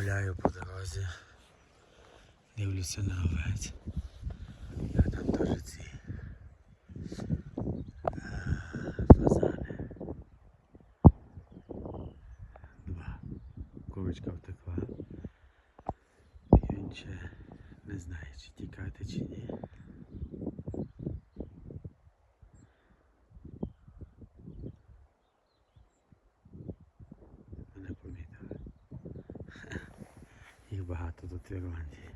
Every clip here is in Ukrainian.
гуляю по дорозі, дивлюся на овець. А там теж ці е, фазани. Два. Курочка втекла. І він ще не знає, чи тікати, чи ні. Мене помітили. Їх багато тут в Ірландії.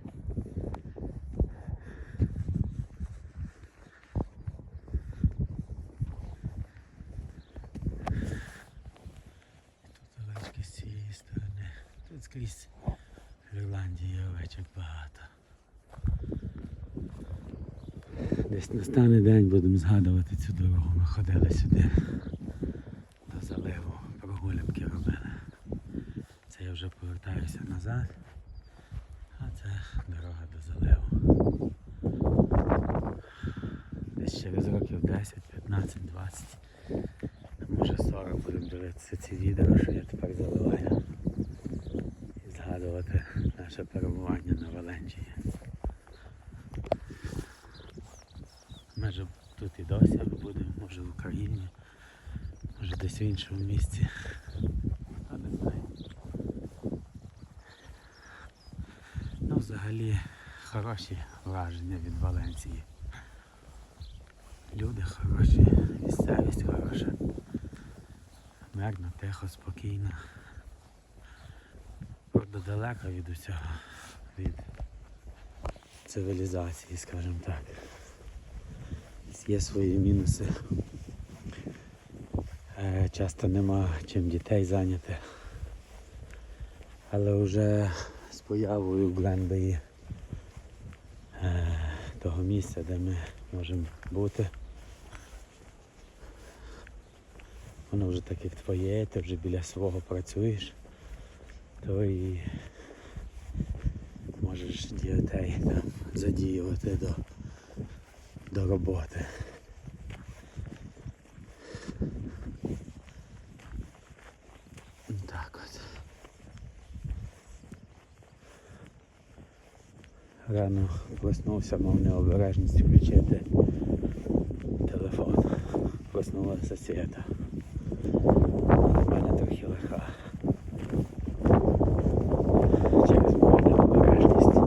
Тут овечки з цієї сторони. Тут скрізь в Ірландії овечок багато. Десь настане день будемо згадувати цю дорогу. Ми ходили сюди до заливу, прогулянки робили. Це я вже повертаюся назад, а це дорога до заливу. Десь через років 10, 15, 20, може 40 будемо дивитися ці відео, що я тепер заливаю. І згадувати наше перебування на Валенчії. Може тут і досі будемо, може в Україні, може десь в іншому місці. А не знаю. Ну, взагалі хороші враження від Валенції. Люди хороші, місцевість хороша. Мирно, тихо, спокійно. Правда, далеко від усього, від цивілізації, скажімо так. Є свої мінуси. Е, Часто нема чим дітей зайняти. Але вже появою в Гленбеї е, того місця, де ми можемо бути. Воно вже так як твоє, ти вже біля свого працюєш, то і можеш дітей там задіювати до, до роботи. Так от. Рано проснувся, мав необережність включити телефон. Проснулася свята. У мене трохи лиха. Через мою необережність.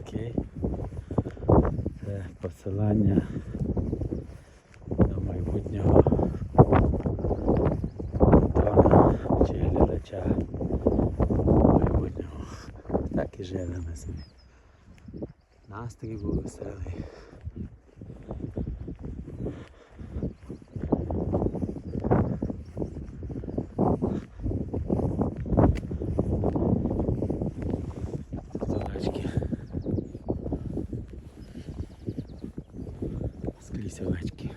Окей. Це посилання до майбутнього патрона чи глядача майбутнього. Так і живемо собі. Настрій був веселий. Скрізь овечки.